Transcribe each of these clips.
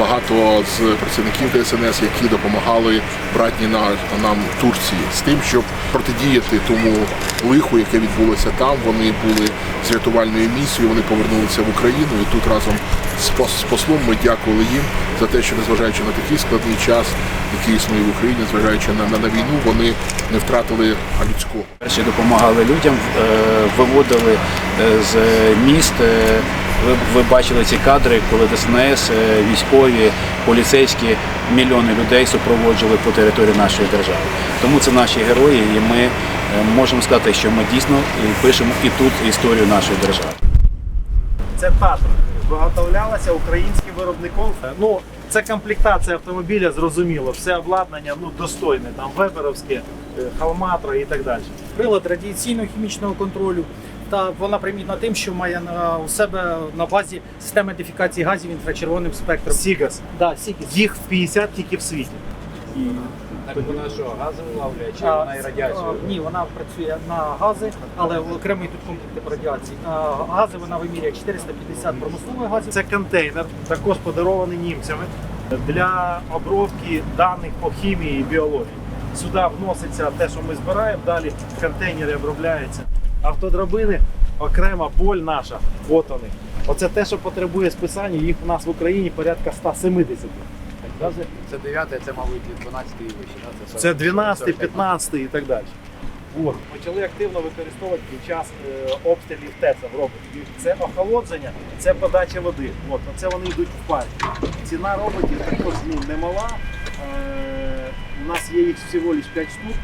багато з працівників ДСНС, які допомагали братній на- нам Турції з тим, щоб протидіяти тому лиху, яке відбулося там. Вони були з рятувальною місією, вони повернулися в Україну і тут разом з пос- послом ми дякували їм за те, що незважаючи на такий складний час, який існує в Україні, незважаючи на, на, війну, вони не втратили людського. Перші допомагали людям, е, виводили е, з міст. Е, Ви, ви бачили ці кадри, коли ДСНС, е, військові, поліцейські, мільйони людей супроводжували по території нашої держави. Тому це наші герої, і ми е, можемо сказати, що ми дійсно пишемо і тут історію нашої держави. Це Татра. Виготовлялася українським виробником. Ну, це комплектація автомобіля, зрозуміло. Все обладнання ну, достойне, там веберовське, е, халматра і так далі. прилад радіаційного хімічного контролю. Та вона примітна тим, що має на, у себе на базі системи ідентифікації газів інфрачервоним спектром. Сігас. Да, Сігіс. Їх в 50 тільки в світі. Так вона що, газом ловлять, А, а, Ні, вона працює на гази, але окремий тут комплекти по радіації. А, гази вона вимірює 450 промислових газів. Це контейнер, також подарований німцями для обробки даних по хімії і біології. Сюди вноситься те, що ми збираємо, далі в контейнері обробляється. Автодрабини окрема боль наша. От вони. Оце те, що потребує списання, їх у нас в Україні порядка 170. Це 9, це, мабуть, 12 і вище. Це 12, 15 і так далі. От. Почали активно використовувати під час е, обстрілів ТЕЦа в роботів. Це охолодження, це подача води. От, це вони йдуть в парі. Ціна роботів також ну, немала. Е, у нас є їх всього лише 5 штук.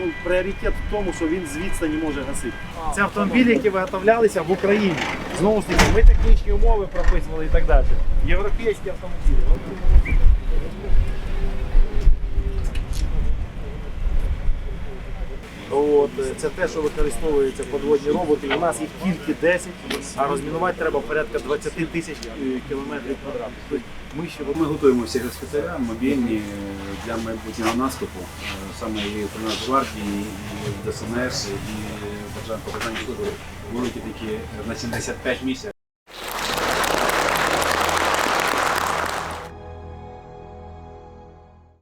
Ну, пріоритет в тому, що він з відстані може гасити. Це автомобілі, які виготовлялися в Україні. Знову ж таки, ми технічні умови прописували і так далі. Європейські автомобілі. От, От, е, це те, що використовуються подводні роботи. У нас їх тільки 10, а розмінувати треба порядка 20 тисяч е, кілометрів квадратних. Тобто ми ще Ми готуємо всі госпіталя мобільні для майбутнього наступу, е, саме і при Нацгвардії, і ДСНС, і Державної покарання суду великі такі на 75 місяців.